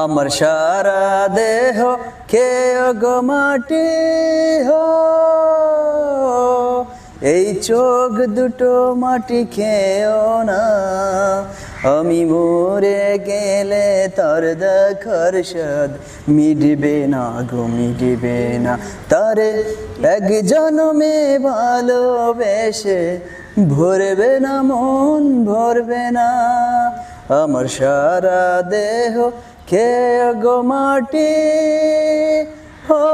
আমার সারা দেহ খেয়ে গো মাটি হো। এই চোখ দুটো মাটি খেয়েও না। আমি মরে গেলে তার দেখার স্বাদ মিটবে না গো, মিটবে না। তারে এক জনমে ভালোবেসে ভরবে না মন, ভরবে না। আমার সারা দেহ খেয়ে গো মাটি? হো,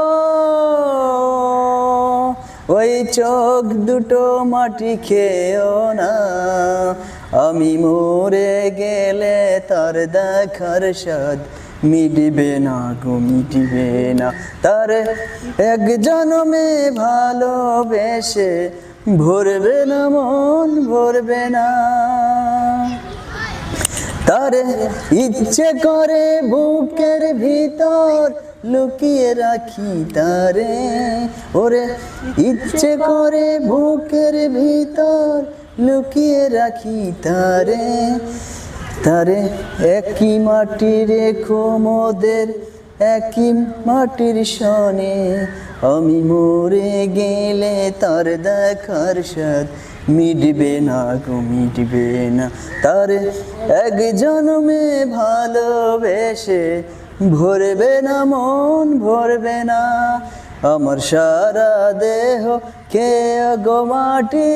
ওই চোখ দুটো মাটি খেয়েও না। আমি মরে গেলে তার দেখার স্বাদ মিটবে না গো, মিটবে না। তার এক জনমে ভালোবেসে ভরবে না মন, ভরবে না। তারে ইচ্ছে করে বুকের ভিতর লুকিয়ে রাখি তারে। ওরে, ইচ্ছে করে বুকের ভিতর লুকিয়ে রাখি তারে। তারে একই মাটি রেখো মোদের একই মাটির সনে আমি মরে গেলে তার দেখার সাথ মিটবে না গো, মিটবে না। তার এক জন্মে ভালোবেসে ভরবে না মন, ভরবে না আমার সারা দেহ, কে গো মাটি?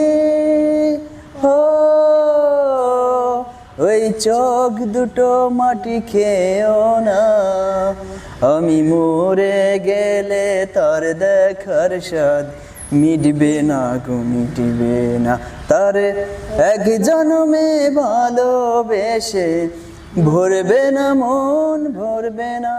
হো ওই চোখ দুটো মাটি খেও না। আমি মরে গেলে তার দেখার স্বাদ মিটবে না গো, মিটবে না। তার এক জন্মে ভালোবেসে ভরবে না মন, ভরবে না